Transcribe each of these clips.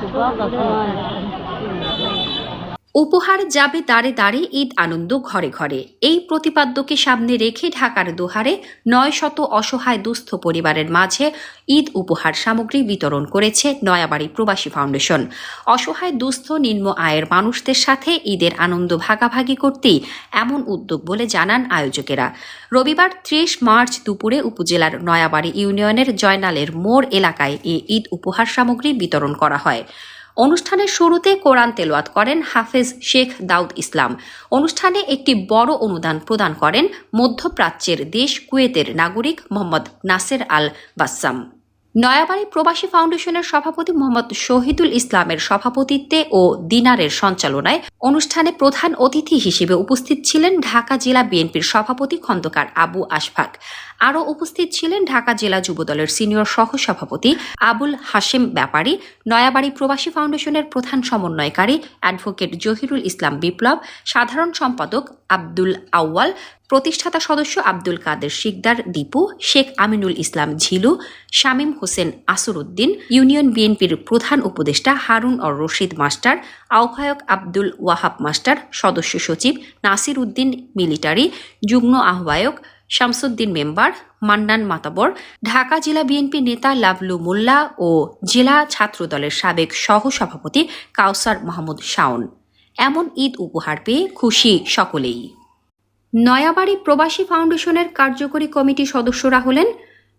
你不要搞这么 উপহার যাবে দাঁড়ে দাঁড়ে ঈদ আনন্দ ঘরে ঘরে। এই প্রতিপাদ্যকে সামনে রেখে ঢাকার দোহারে নয় শত অসহায় দুস্থ পরিবারের মাঝে ঈদ উপহার সামগ্রী বিতরণ করেছে নয়াবাড়ি প্রবাসী ফাউন্ডেশন। অসহায় দুস্থ নিম্ন আয়ের মানুষদের সাথে ঈদের আনন্দ ভাগাভাগি করতেই এমন উদ্যোগ বলে জানান আয়োজকেরা। রবিবার ত্রিশ মার্চ দুপুরে উপজেলার নয়াবাড়ি ইউনিয়নের জয়নালের মোড় এলাকায় এ ঈদ উপহার সামগ্রী বিতরণ করা হয়। অনুষ্ঠানের শুরুতে কোরআন তেলোয়াত করেন হাফেজ শেখ দাউদ ইসলাম। অনুষ্ঠানে একটি বড় অনুদান প্রদান করেন মধ্যপ্রাচ্যের দেশ কুয়েতের নাগরিক মোহাম্মদ নাসের আল বাসাম নয়াবাড়ি প্রবাসী ফাউন্ডেশনের সভাপতি মোহাম্মদ শহীদুল ইসলামের সভাপতিত্বে ও দিনারের সঞ্চালনায় অনুষ্ঠানে প্রধান অতিথি হিসেবে উপস্থিত ছিলেন ঢাকা জেলা বিএনপির সভাপতি খন্দকার আবু আশফাক। আরও উপস্থিত ছিলেন ঢাকা জেলা যুবদলের সিনিয়র সহ সভাপতি আবুল হাশেম ব্যাপারী, নয়াবাড়ি প্রবাসী ফাউন্ডেশনের প্রধান সমন্বয়কারী অ্যাডভোকেট জহিরুল ইসলাম বিপ্লব, সাধারণ সম্পাদক আব্দুল আউয়াল প্রতিষ্ঠাতা সদস্য আব্দুল কাদের শিকদার, দীপু, শেখ আমিনুল ইসলাম ঝিলু, শামীম হোসেন আসরুদ্দিন, ইউনিয়ন বিএনপির প্রধান উপদেষ্টা হারুন অর রশিদ মাস্টার, আহ্বায়ক আব্দুল ওয়াহাব মাস্টার, সদস্য সচিব নাসির উদ্দিন মিলিটারি, যুগ্ম আহ্বায়ক শামসুদ্দিন মেম্বার, মান্নান মাতাবর, ঢাকা জেলা বিএনপি নেতা লাভলু মোল্লা ও জেলা ছাত্রদলের সাবেক সহসভাপতি কাউসার মাহমুদ শাওন। এমন ঈদ উপহার পেয়ে খুশি সকলেই। নয়াবাড়ি প্রবাসী ফাউন্ডেশনের কার্যকরী কমিটি সদস্যরা হলেন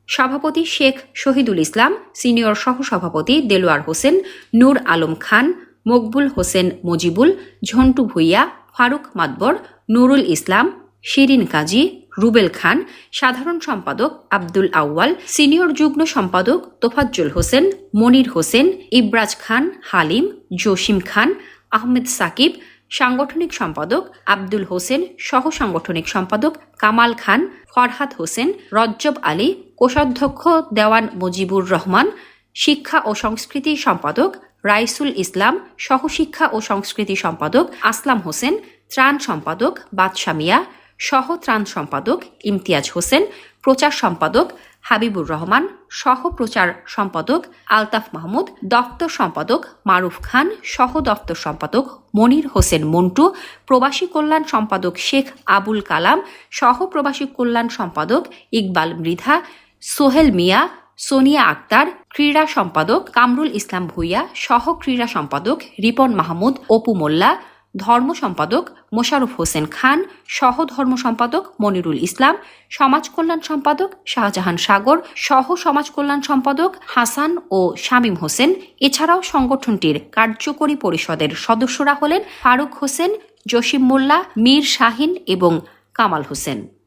সভাপতি শেখ শহীদুল ইসলাম, সিনিয়র সহসভাপতি দেলোয়ার হোসেন, নূর আলম খান, মকবুল হোসেন মজিবুল, ঝন্টু ভুইয়া, ফারুক মাতবর, নুরুল ইসলাম, শিরিন কাজী, রুবেল খান, সাধারণ সম্পাদক আব্দুল আউয়াল, সিনিয়র যুগ্ম সম্পাদক তোফাজ্জুল হোসেন, মনির হোসেন, ইব্রাজ খান, হালিম, জসিম খান, আহমেদ সাকিব সাংগঠনিক সম্পাদক আব্দুল হোসেন, সহ সাংগঠনিক সম্পাদক কামাল খান, ফরহাদ হোসেন, রজ্জব আলী, কোষাধ্যক্ষ দেওয়ান মুজিবুর রহমান, শিক্ষা ও সংস্কৃতি সম্পাদক রাইসুল ইসলাম সহশিক্ষা ও সংস্কৃতি সম্পাদক আসলাম হোসেন, ত্রাণ সম্পাদক বাদশা মিয়া, সহ ত্রাণ সম্পাদক ইমতিয়াজ হোসেন, প্রচার সম্পাদক হাবিবুর রহমান, সহ প্রচার সম্পাদক আলতাফ মাহমুদ, দপ্তর সম্পাদক মারুফ খান, সহ দপ্তর সম্পাদক মনির হোসেন মন্টু, প্রবাসী কল্যাণ সম্পাদক শেখ আবুল কালাম, সহ প্রবাসী কল্যাণ সম্পাদক ইকবাল মৃধা, সোহেল মিয়া, সোনিয়া আক্তার, ক্রীড়া সম্পাদক কামরুল ইসলাম ভুইয়া, সহ ক্রীড়া সম্পাদক রিপন মাহমুদ, অপু মোল্লা ধর্ম সম্পাদক মোশারফ হোসেন খান, সহ ধর্ম সম্পাদক মনিরুল ইসলাম, সমাজ কল্যাণ সম্পাদক শাহজাহান সাগর, সহ সমাজ কল্যাণ সম্পাদক হাসান ও শামীম হোসেন। এছাড়াও সংগঠনটির কার্যকরী পরিষদের সদস্যরা হলেন ফারুক হোসেন, জসিম মোল্লা, মীর শাহিন এবং কামাল হোসেন।